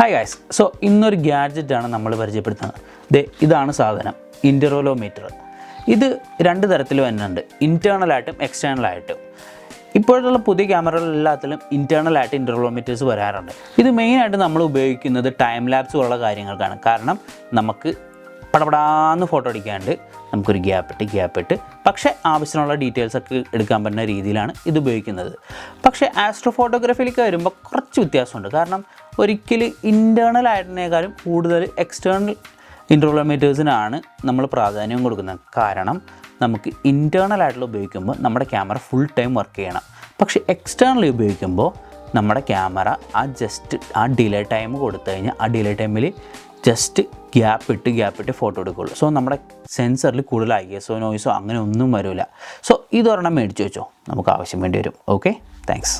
Hi guys so ഇന്നൊരു ഗ്യാഡ്ജറ്റാണ് നമ്മൾ പരിചയപ്പെടുത്തുന്നത്. ദേ ഇതാണ് സാധനം. ഇന്ററോലോമീറ്റർ ഇത് രണ്ട് തരത്തിൽ വരുന്നുണ്ട്. ഇന്റേർണലായിട്ടും എക്സ്റ്റേണലായിട്ടും ഇപ്പോഴുള്ള പുതിയ ക്യാമറകളെല്ലാത്തിലും ഇന്റേർണലായിട്ട് ഇന്റർവോമീറ്റേഴ്സ് വരാറുണ്ട്. ഇത് മെയിനായിട്ട് നമ്മൾ ഉപയോഗിക്കുന്നത് ടൈം ലാബ്സ് ഉള്ള കാര്യങ്ങൾക്കാണ്. കാരണം നമുക്ക് പടപടാന്ന് ഫോട്ടോ അടിക്കാണ്ട് നമുക്കൊരു ഗ്യാപ്പ് ഇട്ട് ഗ്യാപ്പ് ഇട്ട്. പക്ഷേ ആവശ്യമുള്ള ഡീറ്റെയിൽസ് ഒക്കെ എടുക്കാൻ പറ്റുന്ന രീതിയിലാണ് ഇത് ഉപയോഗിക്കുന്നത്. പക്ഷേ ആസ്ട്രോ ഫോട്ടോഗ്രാഫിയിലേക്ക് വരുമ്പോൾ കുറച്ച് വ്യത്യാസമുണ്ട്. കാരണം ഒരിക്കലും ഇന്റേർണൽ ആയതിനേക്കാളും കൂടുതൽ എക്സ്റ്റേണൽ ഇൻട്രോളോമീറ്റേഴ്സിനാണ് നമ്മൾ പ്രാധാന്യം കൊടുക്കുന്നത്. കാരണം നമുക്ക് ഇന്റേർണൽ ആയിട്ടുള്ള ഉപയോഗിക്കുമ്പോൾ നമ്മുടെ ക്യാമറ ഫുൾ ടൈം വർക്ക് ചെയ്യണം. പക്ഷേ എക്സ്റ്റേണലി ഉപയോഗിക്കുമ്പോൾ നമ്മുടെ ക്യാമറ ആ ജസ്റ്റ് ആ ഡിലേ ടൈം കൊടുത്തു കഴിഞ്ഞാൽ ആ ഡിലേ ടൈമിൽ ജസ്റ്റ് ഗ്യാപ്പ് ഇട്ട് ഗ്യാപ്പ് ഇട്ട് ഫോട്ടോ എടുക്കുകയുള്ളൂ സോ നമ്മുടെ സെൻസറിൽ കൂടുതൽ ഐ എസോ നോയിസോ അങ്ങനെ ഒന്നും വരില്ല സോ ഇതൊരെണ്ണം മേടിച്ച് വെച്ചോ. നമുക്ക് ആവശ്യം വേണ്ടി വരും. Okay thanks